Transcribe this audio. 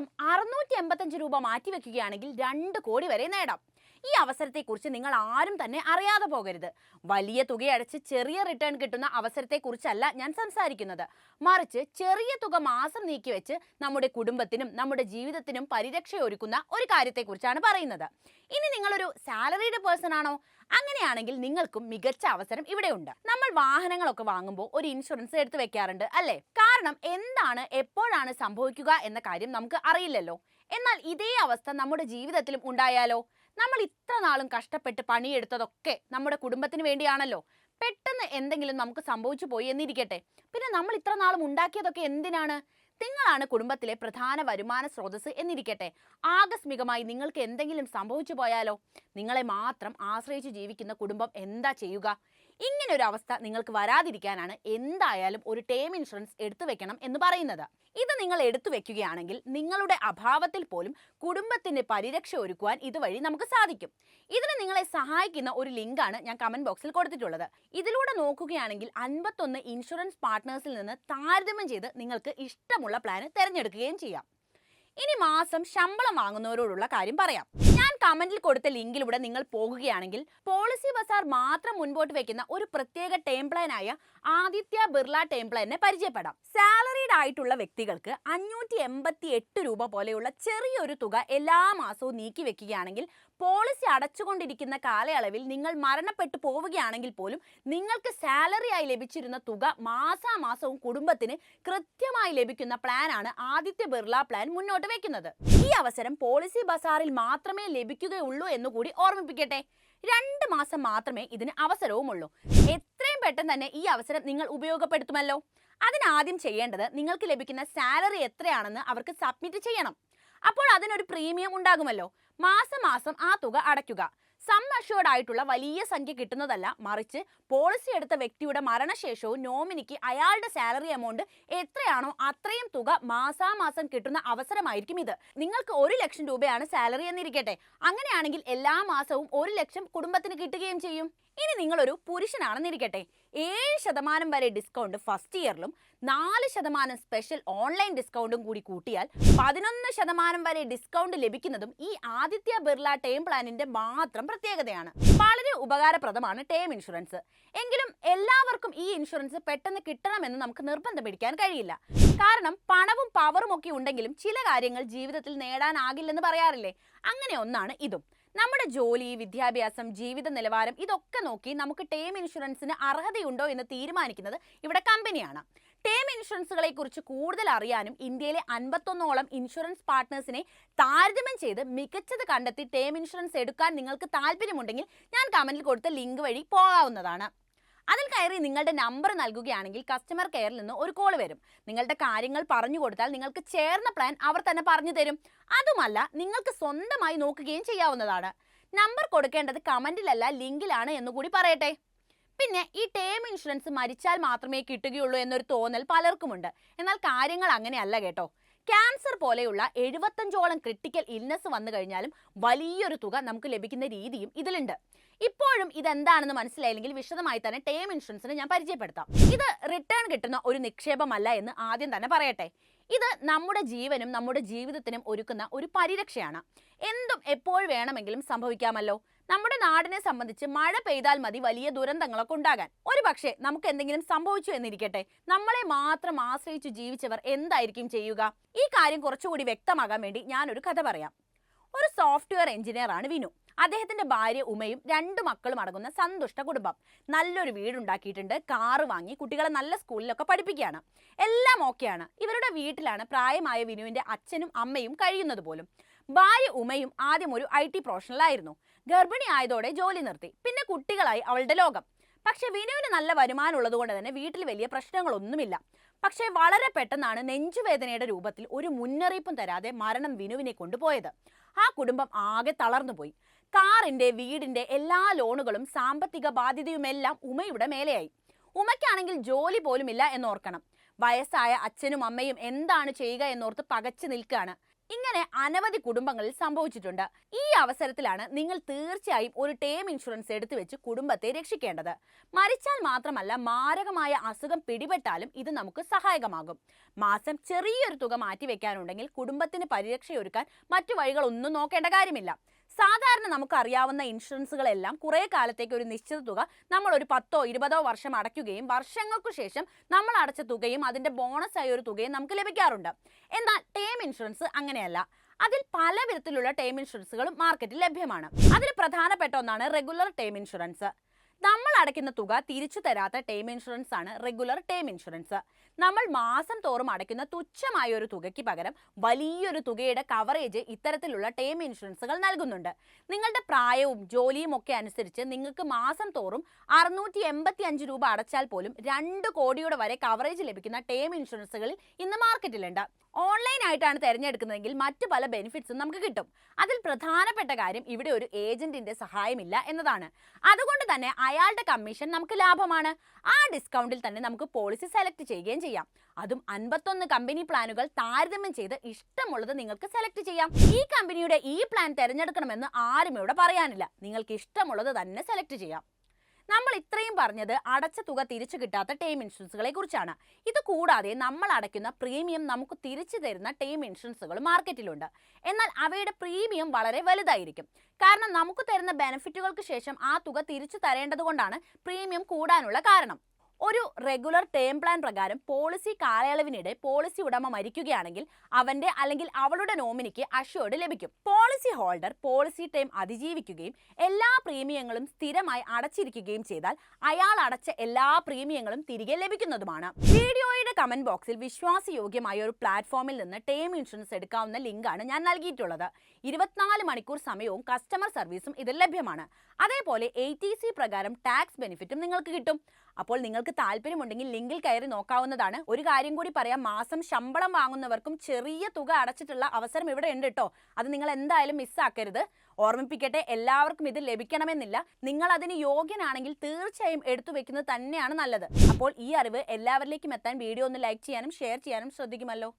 മാസം അറുന്നൂറ്റി എൺപത്തഞ്ച് രൂപ മാറ്റിവെക്കുകയാണെങ്കിൽ രണ്ട് കോടി വരെ നേടാം. ഈ അവസരത്തെക്കുറിച്ച് നിങ്ങൾ ആരും തന്നെ അറിയാതെ പോകരുത്. വലിയ തുകയടച്ച് ചെറിയ റിട്ടേൺ കിട്ടുന്ന അവസരത്തെക്കുറിച്ചല്ല ഞാൻ സംസാരിക്കുന്നത്. മറിച്ച് ചെറിയ തുക മാസം നീക്കിവെച്ച് നമ്മുടെ കുടുംബത്തിനും നമ്മുടെ ജീവിതത്തിനും പരിരക്ഷയൊരുക്കുന്ന ഒരു കാര്യത്തെക്കുറിച്ചാണ് പറയുന്നത്. ഇനി നിങ്ങളൊരു സാലറീഡ് പേഴ്സൺ ആണോ? അങ്ങനെയാണെങ്കിൽ നിങ്ങൾക്കും മികച്ച അവസരം ഇവിടെയുണ്ട്. നമ്മൾ വാഹനങ്ങളൊക്കെ വാങ്ങുമ്പോൾ ഒരു ഇൻഷുറൻസ് എടുത്തു വെക്കാറുണ്ട് അല്ലേ? കാരണം എന്താണ് എപ്പോഴാണ് സംഭവിക്കുക എന്ന കാര്യം നമുക്ക് അറിയില്ലല്ലോ. എന്നാൽ ഇതേ അവസ്ഥ നമ്മുടെ ജീവിതത്തിലും ഉണ്ടായാലോ? നമ്മൾ ഇത്ര നാളും കഷ്ടപ്പെട്ട് പണിയെടുത്തതൊക്കെ നമ്മുടെ കുടുംബത്തിന് വേണ്ടിയാണല്ലോ. പെട്ടെന്ന് എന്തെങ്കിലും നമുക്ക് സംഭവിച്ചു പോയി എന്നിരിക്കട്ടെ. പിന്നെ നമ്മൾ ഇത്ര നാളും ഉണ്ടാക്കിയതൊക്കെ എന്തിനാണ്? നിങ്ങളാണ് കുടുംബത്തിലെ പ്രധാന വരുമാന സ്രോതസ് എന്നിരിക്കട്ടെ. ആകസ്മികമായി നിങ്ങൾക്ക് എന്തെങ്കിലും സംഭവിച്ചു പോയാലോ? നിങ്ങളെ മാത്രം ആശ്രയിച്ച് ജീവിക്കുന്ന കുടുംബം എന്താ ചെയ്യുക? ഇങ്ങനെ ഒരു അവസ്ഥ നിങ്ങൾക്ക് വരാതിരിക്കാനാണ് എന്തായാലും ഒരു ടേം ഇൻഷുറൻസ് എടുത്തു വെക്കണം എന്ന് പറയുന്നത്. ഇത് നിങ്ങൾ എടുത്തു വെക്കുകയാണെങ്കിൽ നിങ്ങളുടെ അഭാവത്തിൽ പോലും കുടുംബത്തിന്റെ പരിരക്ഷ ഒരുക്കുവാൻ ഇതുവഴി നമുക്ക് സാധിക്കും. ഇതിന് നിങ്ങളെ സഹായിക്കുന്ന ഒരു ലിങ്കാണ് ഞാൻ കമന്റ് ബോക്സിൽ കൊടുത്തിട്ടുള്ളത്. ഇതിലൂടെ നോക്കുകയാണെങ്കിൽ അൻപത്തൊന്ന് ഇൻഷുറൻസ് പാർട്ട്നേഴ്സിൽ നിന്ന് താരതമ്യം ചെയ്ത് നിങ്ങൾക്ക് ഇഷ്ടമുള്ള പ്ലാന് തിരഞ്ഞെടുക്കുകയും ചെയ്യാം. ഇനി മാസം ശമ്പളം വാങ്ങുന്നവരോടുള്ള കാര്യം പറയാം. കമന്റിൽ കൊടുത്ത ലിങ്കിലൂടെ നിങ്ങൾ പോകുകയാണെങ്കിൽ പോളിസി ബസാർ മാത്രം മുൻപോട്ട് വെക്കുന്ന ഒരു പ്രത്യേക ടേം പ്ലാനായ ആദിത്യ ബിർള ടേം പ്ലാനെ പരിചയപ്പെടാം. സാലറീഡ് ആയിട്ടുള്ള വ്യക്തികൾക്ക് അഞ്ഞൂറ്റി എൺപത്തി എട്ട് രൂപ പോലെയുള്ള ചെറിയൊരു തുക എല്ലാ മാസവും നീക്കി വെക്കുകയാണെങ്കിൽ പോളിസി അടച്ചുകൊണ്ടിരിക്കുന്ന കാലയളവിൽ നിങ്ങൾ മരണപ്പെട്ടു പോവുകയാണെങ്കിൽ പോലും നിങ്ങൾക്ക് സാലറി ആയി ലഭിച്ചിരുന്ന തുക മാസാമാസവും കുടുംബത്തിന് കൃത്യമായി ലഭിക്കുന്ന പ്ലാനാണ് ആദിത്യ ബിർള പ്ലാൻ മുന്നോട്ട് വെക്കുന്നത്. ഈ അവസരം പോളിസി ബസാറിൽ മാത്രമേ ലഭിക്കുകയുള്ളൂ എന്നുകൂടി ഓർമ്മിപ്പിക്കട്ടെ. രണ്ട് മാസം മാത്രമേ ഇതിന് അവസരവുമുള്ളൂ. എത്രയും പെട്ടെന്ന് തന്നെ ഈ അവസരം നിങ്ങൾ ഉപയോഗപ്പെടുത്തുമല്ലോ. അതിനാദ്യം ചെയ്യേണ്ടത് നിങ്ങൾക്ക് ലഭിക്കുന്ന സാലറി എത്രയാണെന്ന് അവർക്ക് സബ്മിറ്റ് ചെയ്യണം. അപ്പോൾ അതിനൊരു പ്രീമിയം ഉണ്ടാകുമല്ലോ. മാസം മാസം ആ തുക അടയ്ക്കുക. സം അഷ്യോർഡ് ആയിട്ടുള്ള വലിയ സംഖ്യ കിട്ടുന്നതല്ല മറിച്ച് പോളിസി എടുത്ത വ്യക്തിയുടെ മരണശേഷവും നോമിനിക്ക് അയാളുടെ സാലറി എമൗണ്ട് എത്രയാണോ അത്രയും തുക മാസാമാസം കിട്ടുന്ന അവസരമായിരിക്കും ഇത്. നിങ്ങൾക്ക് ഒരു ലക്ഷം രൂപയാണ് സാലറി എന്നിരിക്കട്ടെ. അങ്ങനെയാണെങ്കിൽ എല്ലാ മാസവും ഒരു ലക്ഷം കുടുംബത്തിന് കിട്ടുകയും ചെയ്യും. ഇനി നിങ്ങളൊരു പുരുഷനാണെന്നിരിക്കട്ടെ. ഏഴ് ശതമാനം വരെ ഡിസ്കൗണ്ട് ഫസ്റ്റ് ഇയറിലും നാല് ശതമാനം സ്പെഷ്യൽ ഓൺലൈൻ ഡിസ്കൗണ്ടും കൂടി കൂട്ടിയാൽ പതിനൊന്ന് ശതമാനം വരെ ഡിസ്കൗണ്ട് ലഭിക്കുന്നതും ഈ ആദിത്യ ബിർള ടേം പ്ലാനിന്റെ മാത്രം പ്രത്യേകതയാണ്. വളരെ ഉപകാരപ്രദമാണ് ടേം ഇൻഷുറൻസ് എങ്കിലും എല്ലാവർക്കും ഈ ഇൻഷുറൻസ് പെട്ടെന്ന് കിട്ടണമെന്ന് നമുക്ക് നിർബന്ധം പിടിക്കാൻ കഴിയില്ല. കാരണം പണവും പവറും ഒക്കെ ഉണ്ടെങ്കിലും ചില കാര്യങ്ങൾ ജീവിതത്തിൽ നേടാനാകില്ലെന്ന് പറയാറില്ലേ? അങ്ങനെ ഒന്നാണ് ഇതും. നമ്മുടെ ജോലി വിദ്യാഭ്യാസം ജീവിത നിലവാരം ഇതൊക്കെ നോക്കി നമുക്ക് ടേം ഇൻഷുറൻസിന് അർഹതയുണ്ടോ എന്ന് തീരുമാനിക്കുന്നത് ഇവിടെ കമ്പനിയാണ്. ടേം ഇൻഷുറൻസുകളെ കുറിച്ച് കൂടുതൽ അറിയാനും ഇന്ത്യയിലെ അൻപത്തൊന്നോളം ഇൻഷുറൻസ് പാർട്ട്നേഴ്സിനെ താരതമ്യം ചെയ്ത് മികച്ചത് കണ്ടെത്തി ടേം ഇൻഷുറൻസ് എടുക്കാൻ നിങ്ങൾക്ക് താല്പര്യമുണ്ടെങ്കിൽ ഞാൻ കമന്റിൽ കൊടുത്ത ലിങ്ക് വഴി പോകാവുന്നതാണ്. അതിൽ കയറി നിങ്ങളുടെ നമ്പർ നൽകുകയാണെങ്കിൽ കസ്റ്റമർ കെയറിൽ നിന്ന് ഒരു കോൾ വരും. നിങ്ങളുടെ കാര്യങ്ങൾ പറഞ്ഞു കൊടുത്താൽ നിങ്ങൾക്ക് ചേർന്ന പ്ലാൻ അവർ തന്നെ പറഞ്ഞു തരും. അതുമല്ല നിങ്ങൾക്ക് സ്വന്തമായി നോക്കുകയും ചെയ്യാവുന്നതാണ്. നമ്പർ കൊടുക്കേണ്ടത് കമന്റിലല്ല ലിങ്കിലാണ് എന്നുകൂടി പറയട്ടെ. പിന്നെ ഈ ടേം ഇൻഷുറൻസ് മരിച്ചാൽ മാത്രമേ കിട്ടുകയുള്ളൂ എന്നൊരു തോന്നൽ പലർക്കുമുണ്ട്. എന്നാൽ കാര്യങ്ങൾ അങ്ങനെയല്ല കേട്ടോ. ക്യാൻസർ പോലെയുള്ള എഴുപത്തഞ്ചോളം ക്രിട്ടിക്കൽ ഇൽനെസ് വന്നു കഴിഞ്ഞാലും വലിയൊരു തുക നമുക്ക് ലഭിക്കുന്ന രീതിയും ഇതിലുണ്ട്. ഇപ്പോഴും ഇതെന്താണെന്ന് മനസ്സിലായില്ലെങ്കിൽ വിശദമായി തന്നെ ടേം ഇൻഷുറൻസിനെ ഞാൻ പരിചയപ്പെടുത്താം. ഇത് റിട്ടേൺ കിട്ടുന്ന ഒരു നിക്ഷേപമല്ല എന്ന് ആദ്യം തന്നെ പറയട്ടെ. ഇത് നമ്മുടെ ജീവനും നമ്മുടെ ജീവിതത്തിനും ഒരുക്കുന്ന ഒരു പരിരക്ഷയാണ്. എന്തും എപ്പോൾ വേണമെങ്കിലും സംഭവിക്കാമല്ലോ. നമ്മുടെ നാടിനെ സംബന്ധിച്ച് മഴ പെയ്താൽ മതി വലിയ ദുരന്തങ്ങളൊക്കെ ഉണ്ടാകാൻ. ഒരു പക്ഷേ നമുക്ക് എന്തെങ്കിലും സംഭവിച്ചു എന്നിരിക്കട്ടെ. നമ്മളെ മാത്രം ആശ്രയിച്ചു ജീവിച്ചവർ എന്തായിരിക്കും ചെയ്യുക? ഈ കാര്യം കുറച്ചുകൂടി വ്യക്തമാകാൻ വേണ്ടി ഞാനൊരു കഥ പറയാം. ഒരു സോഫ്റ്റ്വെയർ എഞ്ചിനീയർ ആണ് വിനു. അദ്ദേഹത്തിന്റെ ഭാര്യ ഉമയും രണ്ട് മക്കളും അടങ്ങുന്ന സന്തുഷ്ട കുടുംബം. നല്ലൊരു വീടുണ്ടാക്കിയിട്ടുണ്ട് കാറ് വാങ്ങി കുട്ടികളെ നല്ല സ്കൂളിലൊക്കെ പഠിപ്പിക്കുകയാണ്. എല്ലാം ഓക്കെയാണ് ഇവരുടെ വീട്ടിലാണ് പ്രായമായ വിനുവിന്റെ അച്ഛനും അമ്മയും കഴിയുന്നത് പോലും. ഭാര്യ ഉമയും ആദ്യം ഒരു ഐ ടി പ്രൊഫഷണലായിരുന്നു ഗർഭിണി ആയതോടെ ജോലി നിർത്തി. പിന്നെ കുട്ടികളായി അവളുടെ ലോകം. പക്ഷെ വിനുവിന് നല്ല വരുമാനം ഉള്ളതുകൊണ്ട് തന്നെ വീട്ടിൽ വലിയ പ്രശ്നങ്ങളൊന്നുമില്ല. പക്ഷേ വളരെ പെട്ടെന്നാണ് നെഞ്ചുവേദനയുടെ രൂപത്തിൽ ഒരു മുന്നറിയിപ്പും തരാതെ മരണം വിനുവിനെ കൊണ്ടുപോയത്. ആ കുടുംബം ആകെ തളർന്നുപോയി. കാറിന്റെ വീടിന്റെ എല്ലാ ലോണുകളും സാമ്പത്തിക ബാധ്യതയുമെല്ലാം ഉമയുടെ മേലെയായി. ഉമയ്ക്കാണെങ്കിൽ ജോലി പോലുമില്ല എന്നോർക്കണം. വയസ്സായ അച്ഛനും അമ്മയും എന്താണ് ചെയ്യുക എന്നോർത്ത് പകച്ചു നിൽക്കുകയാണ്. ഇങ്ങനെ അനവധി കുടുംബങ്ങളിൽ സംഭവിച്ചിട്ടുണ്ട്. ഈ അവസരത്തിലാണ് നിങ്ങൾ തീർച്ചയായും ഒരു ടേം ഇൻഷുറൻസ് എടുത്തു വെച്ച് കുടുംബത്തെ രക്ഷിക്കേണ്ടത്. മരിച്ചാൽ മാത്രമല്ല മാരകമായ അസുഖം പിടിപെട്ടാലും ഇത് നമുക്ക് സഹായകമാകും. മാസം ചെറിയൊരു തുക മാറ്റിവെക്കാനുണ്ടെങ്കിൽ കുടുംബത്തിന് പരിരക്ഷയൊരുക്കാൻ മറ്റു വഴികളൊന്നും നോക്കേണ്ട കാര്യമില്ല. സാധാരണ നമുക്കറിയാവുന്ന ഇൻഷുറൻസുകളെല്ലാം കുറേ കാലത്തേക്ക് ഒരു നിശ്ചിത തുക നമ്മൾ ഒരു പത്തോ ഇരുപതോ വർഷം അടയ്ക്കുകയും വർഷങ്ങൾക്കു ശേഷം നമ്മൾ അടച്ച തുകയും അതിന്റെ ബോണസ് ആയ ഒരു തുകയും നമുക്ക് ലഭിക്കാറുണ്ട്. എന്നാൽ ടേം ഇൻഷുറൻസ് അങ്ങനെയല്ല. അതിൽ പല വിധത്തിലുള്ള ടേം ഇൻഷുറൻസുകളും മാർക്കറ്റിൽ ലഭ്യമാണ്. അതിൽ പ്രധാനപ്പെട്ട ഒന്നാണ് റെഗുലർ ടേം ഇൻഷുറൻസ് നമ്മൾ അടയ്ക്കുന്ന തുക തിരിച്ചു തരാത്ത ടേം ഇൻഷുറൻസ് ആണ് റെഗുലർ ടേം ഇൻഷുറൻസ് നമ്മൾ മാസം തോറും അടയ്ക്കുന്ന തുച്ഛമായ ഒരു തുകയ്ക്ക് പകരം വലിയൊരു തുകയുടെ കവറേജ് ഇത്തരത്തിലുള്ള ടേം ഇൻഷുറൻസുകൾ നൽകുന്നുണ്ട്. നിങ്ങളുടെ പ്രായവും ജോലിയും ഒക്കെ അനുസരിച്ച് നിങ്ങൾക്ക് മാസം തോറും അറുന്നൂറ്റി എൺപത്തി അഞ്ച് രൂപ അടച്ചാൽ പോലും രണ്ട് കോടിയുടെ വരെ കവറേജ് ലഭിക്കുന്ന ടേം ഇൻഷുറൻസുകളിൽ ഇന്ന് മാർക്കറ്റിലുണ്ട് ഓൺലൈൻ ആയിട്ടാണ് തിരഞ്ഞെടുക്കുന്നതെങ്കിൽ മറ്റു പല ബെനിഫിറ്റ്സും നമുക്ക് കിട്ടും. അതിൽ പ്രധാനപ്പെട്ട കാര്യം ഇവിടെ ഒരു ഏജന്റിന്റെ സഹായമില്ല എന്നതാണ്. അതുകൊണ്ട് തന്നെ അയാളുടെ കമ്മീഷൻ നമുക്ക് ലാഭമാണ്. ആ ഡിസ്കൗണ്ടിൽ തന്നെ നമുക്ക് പോളിസി സെലക്ട് ചെയ്യുകയും ചെയ്യാം. അതും അൻപത്തൊന്ന് കമ്പനി പ്ലാനുകൾ താരതമ്യം ചെയ്ത് ഇഷ്ടമുള്ളത് നിങ്ങൾക്ക് സെലക്ട് ചെയ്യാം. ഈ കമ്പനിയുടെ ഈ പ്ലാൻ തിരഞ്ഞെടുക്കണമെന്ന് ആരും ഇവിടെ പറയാനില്ല. നിങ്ങൾക്ക് ഇഷ്ടമുള്ളത് തന്നെ സെലക്ട് ചെയ്യാം. നമ്മൾ ഇത്രയും പറഞ്ഞത് അടച്ച തുക തിരിച്ചു കിട്ടാത്ത ടേം ഇൻഷുറൻസുകളെ കുറിച്ചാണ്. ഇത് കൂടാതെ നമ്മൾ അടയ്ക്കുന്ന പ്രീമിയം നമുക്ക് തിരിച്ചു തരുന്ന ടേം ഇൻഷുറൻസുകൾ മാർക്കറ്റിലുണ്ട് എന്നാൽ അവയുടെ പ്രീമിയം വളരെ വലുതായിരിക്കും. കാരണം നമുക്ക് തരുന്ന ബെനിഫിറ്റുകൾക്ക് ശേഷം ആ തുക തിരിച്ചു തരേണ്ടതുകൊണ്ടാണ് പ്രീമിയം കൂടാനുള്ള കാരണം. ഒരു റെഗുലർ ടേം പ്ലാൻ പ്രകാരം പോളിസി കാലയളവിനിടെ പോളിസി ഉടമ മരിക്കുകയാണെങ്കിൽ അവന്റെ അല്ലെങ്കിൽ അവളുടെ നോമിനിക്ക് അഷ്യോർഡ് ലഭിക്കും. പോളിസി ഹോൾഡർ പോളിസി ടൈം അതിജീവിക്കുകയും എല്ലാ പ്രീമിയങ്ങളും സ്ഥിരമായി അടച്ചിരിക്കുകയും ചെയ്താൽ അയാൾ അടച്ച എല്ലാ പ്രീമിയങ്ങളും തിരികെ ലഭിക്കുന്നതുമാണ്. വീഡിയോയുടെ കമന്റ് ബോക്സിൽ വിശ്വാസയോഗ്യമായ ഒരു പ്ലാറ്റ്ഫോമിൽ നിന്ന് ടേം ഇൻഷുറൻസ് എടുക്കാവുന്ന ലിങ്കാണ് ഞാൻ നൽകിയിട്ടുള്ളത്. ഇരുപത്തിനാല് മണിക്കൂർ സമയവും കസ്റ്റമർ സർവീസും ഇതിൽ ലഭ്യമാണ്. അതേപോലെ എ പ്രകാരം ടാക്സ് ബെനിഫിറ്റും നിങ്ങൾക്ക് കിട്ടും. അപ്പോൾ നിങ്ങൾക്ക് താല്പര്യമുണ്ടെങ്കിൽ ലിങ്കിൽ കയറി നോക്കാവുന്നതാണ്. ഒരു കാര്യം കൂടി പറയാം. മാസം ശമ്പളം വാങ്ങുന്നവർക്കും ചെറിയ തുക അടച്ചിട്ടുള്ള അവസരം ഇവിടെ ഉണ്ട് കേട്ടോ അത് നിങ്ങൾ എന്തായാലും മിസ്സാക്കരുത് ഓർമ്മിപ്പിക്കട്ടെ എല്ലാവർക്കും ഇത് ലഭിക്കണമെന്നില്ല. നിങ്ങൾ അതിന് യോഗ്യനാണെങ്കിൽ തീർച്ചയായും എടുത്തു വെക്കുന്നത് തന്നെയാണ് നല്ലത്. അപ്പോൾ ഈ അറിവ് എല്ലാവരിലേക്കും എത്താൻ വീഡിയോ ഒന്ന് ലൈക്ക് ചെയ്യാനും ഷെയർ ചെയ്യാനും ശ്രദ്ധിക്കുമല്ലോ.